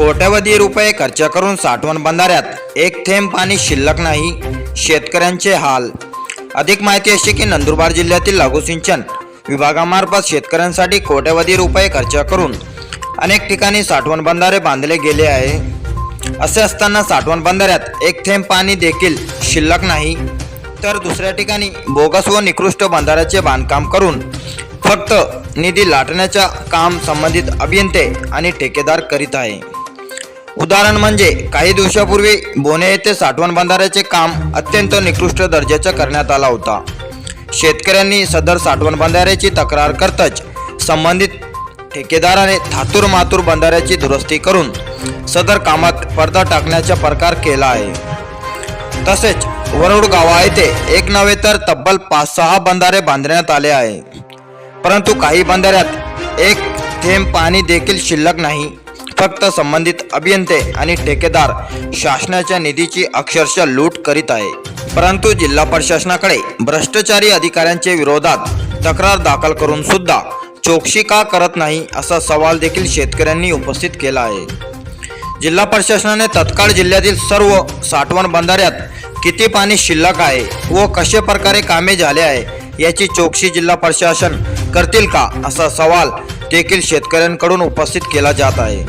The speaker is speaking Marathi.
कोट्यवधी रुपये खर्च करून साठवण बंधाऱ्यात. एक थेंब पाणी शिल्लक नाही शेतकऱ्यांचे हाल. अधिक माहिती अशी की नंदुरबार जिल्ह्यातील लागू सिंचन विभागामार्फत शेतकऱ्यांसाठी कोट्यवधी रुपये खर्च करून अनेक ठिकाणी साठवण बंधारे बांधले गेले आहे. असे असताना साठवण बंधाऱ्यात एक थेंब पाणी देखील शिल्लक नाही. तर दुसऱ्या ठिकाणी बोगस व निकृष्ट बंधाऱ्याचे बांधकाम करून फक्त निधी लाटण्याच्या काम संबंधित अभियंते आणि ठेकेदार करीत आहे. उदाहरण म्हणजे काही दिवसापूर्वी बोने येथे साठवण बंधाऱ्याचे काम अत्यंत निकृष्ट दर्जाचं करण्यात आला होता. शेतकऱ्यांनी सदर साठवण बंधाऱ्याची तक्रार करताच संबंधित ठेकेदाराने थातूर मातूर बंधाऱ्याची दुरुस्ती करून सदर कामात पडदा टाकण्याचा प्रकार केला आहे. तसेच वरुड गावा येथे एक नव्हे तर तब्बल पाच सहा बंधारे बांधण्यात आले आहे. परंतु काही बंधाऱ्यात एक थेंब पाणी देखील शिल्लक नाही. फक्त संबंधित अभियंते आणि ठेकेदार शासनाच्या निधीची अक्षरशः लूट करीत आहे. परंतु जिल्हा प्रशासनाकडे भ्रष्टाचारी अधिकाऱ्यांच्या विरोधात तक्रार दाखल करून सुद्धा चौकशी का करत नाही असा सवाल देखील शेतकऱ्यांनी उपस्थित केला आहे. जिल्हा प्रशासनाने तत्काळ जिल्ह्यातील सर्व साठवण बंधाऱ्यात किती पाणी शिल्लक आहे व कशा प्रकारे कामे झाले आहे याची चौकशी जिल्हा प्रशासन करतील का असा सवाल देखील शेतकऱ्यांकडून उपस्थित केला जात आहे.